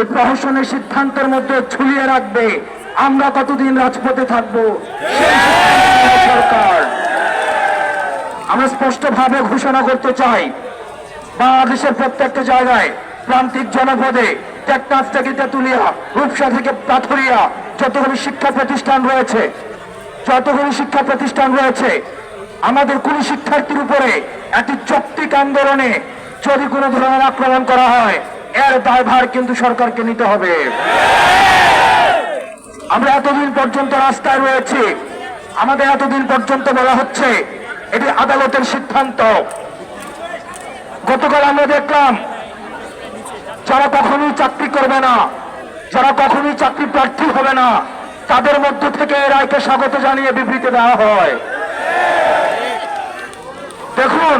এই প্রহসনের সিদ্ধান্তের মধ্যে ঝুলিয়ে রাখবে। আমরা কতদিন রাজপথে থাকব? সরকার। আমরা স্পষ্টভাবে ঘোষণা করতে চাই, বাংলাদেশের প্রত্যেকটা জায়গায় প্রান্তিক জনপদে থেকে তেতুলিয়া, রূপসা থেকে পাথরিয়া যতগুলি শিক্ষা প্রতিষ্ঠান রয়েছে, যতগুলি শিক্ষা প্রতিষ্ঠান রয়েছে, আমাদের কোন শিক্ষার্থীর উপরে একটি যৌক্তিক আন্দোলনে যদি কোনো ধরনের আক্রমণ করা হয় এর দায়ভার কিন্তু সরকারকে নিতে হবে। আমরা এতদিন পর্যন্ত রাস্তায় রয়েছি। আমাদের এতদিন পর্যন্ত বলা হচ্ছে, এটি আদালতের সিদ্ধান্ত। গতকাল আমরা দেখলাম, যারা কখনোই চাকরি করবে না, যারা কখনোই চাকরি প্রার্থী হবে না, তাদের মধ্য থেকে রায়কে স্বাগত জানিয়ে বিবৃতি দেওয়া হয়। দেখুন,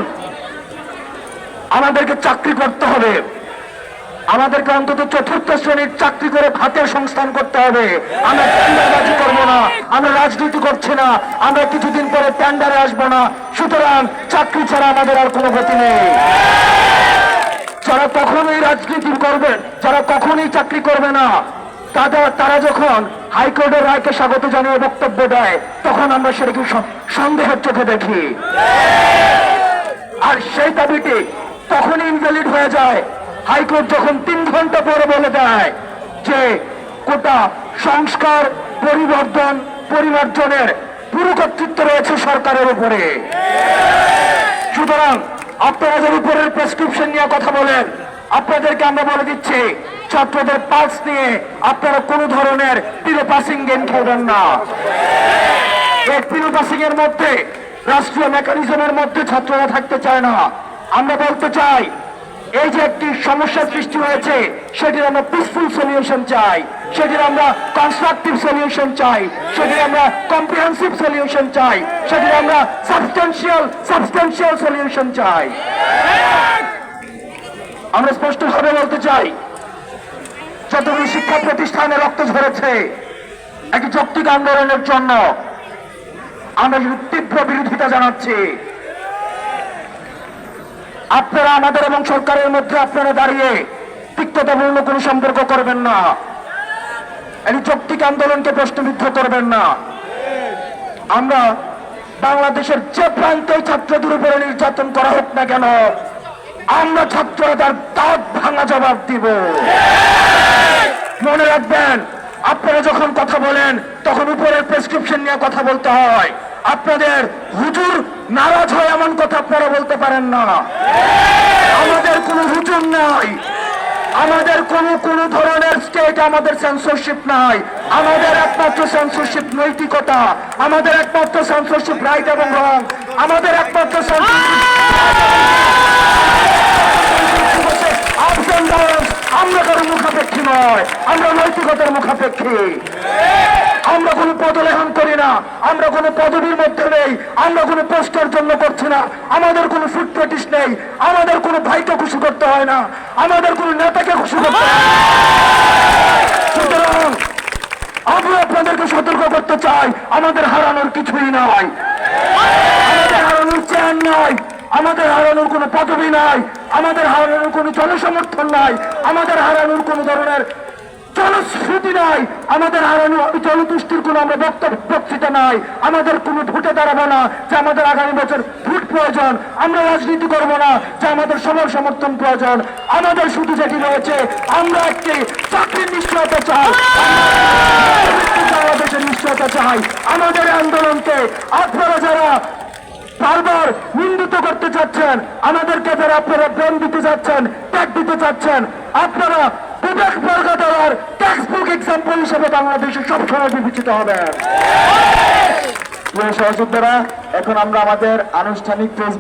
আমাদেরকে চাকরি করতে হবে। আমাদেরকে অন্তত চতুর্থ শ্রেণির চাকরি করে ভাতের সংস্থান করতে হবে। আমরা টেন্ডারবাজি করব না, আমরা রাজনীতি করছি না, আমরা কিছুদিন পরে টেন্ডারে আসব না। সুতরাং চাকরি ছাড়া আমাদের আর কোনো গতি নেই। যারা কখনোই রাজনীতি করবে, যারা কখনোই চাকরি করবে না, তাদের, তারা যখন হাইকোর্টের রায়কে স্বাগত জানিয়ে বক্তব্য দেয়, তখন আমরা সেটাকে সন্দেহের চোখে দেখি। আর সেই দাবিটি তখনই ইনভ্যালিড হয়ে যায়। হাইকোর্ট যখন তিন ঘণ্টা পরে বলে দেয় যে কোটা সংস্কার, পরিবর্তন, পরিমার্জনের পুরো কর্তৃত্ব রয়েছে সরকারের উপরে। সুতরাং আপনারা উপরের প্রেসক্রিপশন নিয়ে কথা বলেন, আপনাদেরকে আমরা বলে দিচ্ছি, ছাত্রদের পাস নিয়ে আপনারা কোনো ধরনের পিলো পাসিং গেম খেলবেন না। এই পিলো পাসিং এর মধ্যে, রাষ্ট্রীয় মেকানিজমের মধ্যে ছাত্ররা থাকতে চায় না। আমরা বলতে চাই এই যে একটি সমস্যার সৃষ্টি হয়েছে, সেটির আমরা পিসফুল সলিউশন চাই, সেটির আমরা কনস্ট্রাকটিভ সলিউশন চাই, সেটির আমরা কম্প্রিহেন্সিভ সলিউশন চাই, সেটির আমরা সাবস্টেন্সিয়াল সাবস্টেন্সিয়াল সলিউশন চাই। আমরা স্পষ্টভাবে বলতে চাই, যতগুলি শিক্ষা প্রতিষ্ঠানে রক্ত ঝরেছে, একটি যৌক্তিক আন্দোলনের জন্য আমরা তীব্র বিরোধিতা জানাচ্ছি। আপনারা আমাদের এবং সরকারের মধ্যে আপনারা দাঁড়িয়ে তিক্ততাপূর্ণ কোনো সম্পর্ক করবেন না। এই যৌক্তিক আন্দোলনকে প্রশ্নবিদ্ধ করবেন না। আমরা বাংলাদেশের যে প্রান্তে ছাত্রদের উপরে নির্যাতন করা হোক না কেন, আমরা ছাত্ররা তার দাঁত ভাঙা জবাব দিব। মনে রাখবেন, আপনারা যখন কথা বলেন, তখন উপরের প্রেসক্রিপশন নিয়ে কথা বলতে হয়। আপনাদের হুজুর নারাজ হয় এমন কথা আপনারা বলতে পারেন না। আমাদের কোনো হুজুর নাই। আমাদের কোনো কোনো ধরনের স্টেট আমাদের সেন্সরশিপ নাই। আমাদের একমাত্র সেন্সরশিপ নৈতিকতা। আমাদের একমাত্র সেন্সরশিপ রাইট এবং রং আমাদের একমাত্র আমরা কারও মুখাপেক্ষী নয়। আমরা নৈতিকতার মুখাপেক্ষী। আমরা কোনো পদলেহন না। আমরা কোনো পদবীর মধ্যে নেই। আমরা কোনো পোস্টের জন্য করছি না। আমাদের কোনো ফুড পেটিস নেই। আমাদের কোনো ভাইকে খুশি করতে হয় না। আমাদের কোনো নেতাকে খুশি করতে হয়। সুতরাং আমরা আপনাদেরকে সতর্ক করতে চাই। আমাদের হারানোর কিছুই নাই। আমাদের হারানোর চেয়ার নাই। আমাদের হারানোর কোনো পদবি নাই। আমাদের হারানোর কোনো জনসমর্থন নাই। আমাদের হারানোর কোনো ধরনের জনশ্রুতি নাই। আমাদের হারানো জনতুষ্টির কোনো আমরা বক্তব্য বক্তৃতা নাই। আমাদের কোনো ভোটে দাঁড়াবো না যে আমাদের আগামী বছর ভোট প্রয়োজন। আমরা রাজনীতি করব না যে আমাদের সবার সমর্থন প্রয়োজন। আমাদের শুধু যেটি রয়েছে, আমরা একটি চাকরির নিশ্চয়তা চাই। বাংলাদেশের নিশ্চয়তা চাই। আমাদের আন্দোলনকে আপনারা যারা বারবার নিন্দিত করতে চাচ্ছেন, আমাদেরকে যারা আপনারা ব্রেন দিতে চাচ্ছেন ট্যাগ দিতে চাচ্ছেন, আপনারা এক্সাম্পল হিসেবে বাংলাদেশে সবসময় বিবেচিত হবে। প্রিয় সহযোদ্ধারা এখন আমরা আমাদের আনুষ্ঠানিক প্রেস